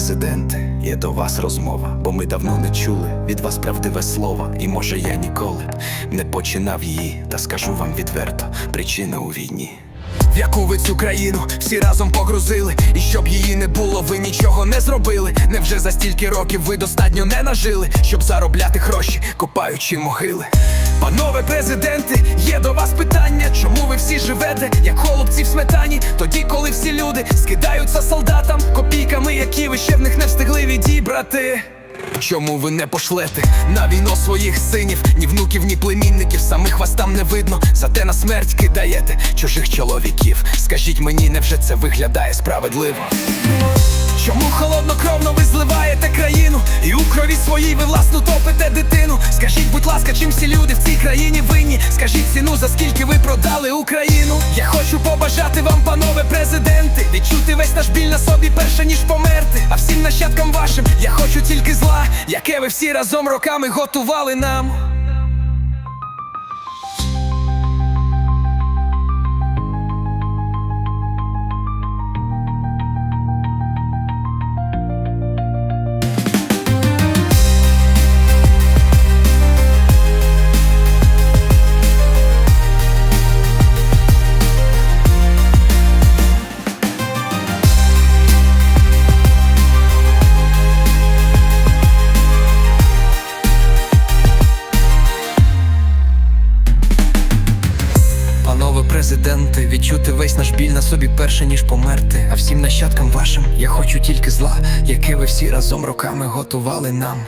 президенте, є до вас розмова, бо ми давно не чули від вас правдиве слово. І може я ніколи б не починав її, та скажу вам відверто, причина у війні. В яку ви цю країну всі разом погрузили, і щоб її не було, ви нічого не зробили. Невже за стільки років ви достатньо не нажили, щоб заробляти гроші, копаючи могили? Панове президенти, є до вас всі живете, як холопці в сметані, тоді, коли всі люди скидаються солдатам копійками, які ви ще в них не встигли відібрати. Чому ви не пошлете на війну своїх синів, ні внуків, ні племінників, самих вас там не видно, зате на смерть кидаєте чужих чоловіків. Скажіть мені, невже це виглядає справедливо? Холоднокровно ви зливаєте країну і у крові своїй ви власну топите дитину? Скажіть, будь ласка, чим всі люди в цій країні винні? Скажіть ціну, за скільки ви продали Україну? Я хочу побажати вам, панове президенти, відчути весь наш біль на собі перше ніж померти. А всім нащадкам вашим я хочу тільки зла, яке ви всі разом роками готували нам. Президенти, відчути весь наш біль на собі перше ніж померти. А всім нащадкам вашим я хочу тільки зла, яке ви всі разом роками готували нам.